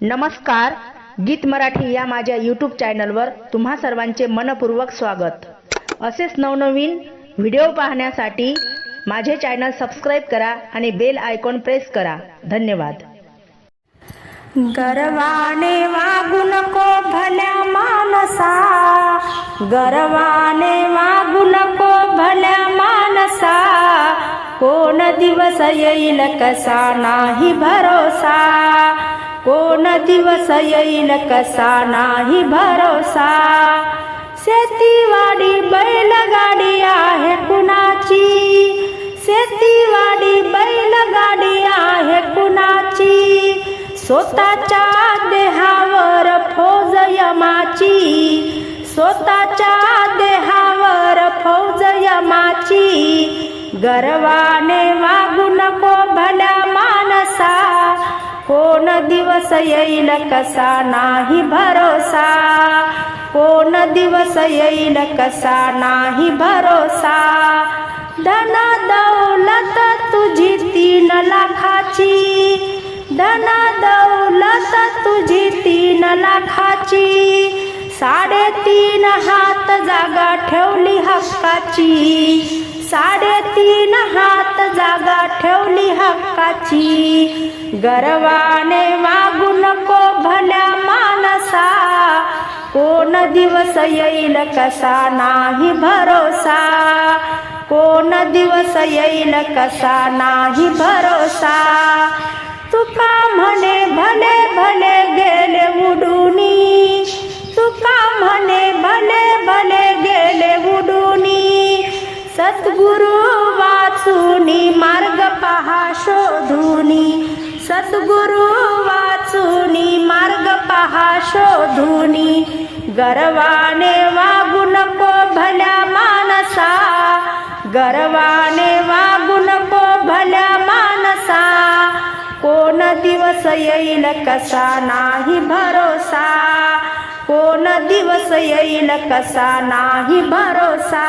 नमस्कार गीत मराठी या माझ्या यूट्यूब चॅनलवर तुम्हा सर्वांचे मनपूर्वक स्वागत. असेच नवनवीन व्हिडिओ पाहण्यासाठी माझे चॅनल सबस्क्राईब करा आणि बेल आयकॉन प्रेस करा. धन्यवाद. गर्वाने वागू नको भल्या मानसा. गर्वाने वागू नको भल्या मानसा. कोण दिवस येईल कसा नाही भरोसा. कोण दिवस येईल कसा नाही भरोसा? शेतीवाडी बैलगाडी आहे कुणाची? शेतीवाडी बैलगाडी आहे कुणाची? स्वतःच्या देहावर फौज यमाची. स्वतःच्या देहावर फौज यमाची. गर्वाने वागू नको भल्या दिवस येईल कसा नाही भरोसा? कोण दिवस येईल कसा नाही भरोसा? धन दौलत तुझी तीन लाखाची. धन दौलत तुझी तीन लाखाची. साडेतीन हात जागा ठेवली हक्काची. साडेतीन हात गर्वाने वागू नको भल्या मानसा. कोण दिवस येईल कसा नाही भरोसा. कोण दिवस येईल कसा नाही भरोसा. तुका म्हणे भले भले गेले उडूनी. तुका म्हणे भले भले गेले उडूनी. सद्गुरु वाचूनी मार्ग पहा शोधुनी. सद्गुरु वाचुनी मार्ग पहा शोधुनी गर्वाने वागू नको भल्या मानसा गर्वाने वागू नको भल्या मानसा कोण दिवस येईल कसा नाही भरोसा कोण दिवस येईल कसा नाही भरोसा.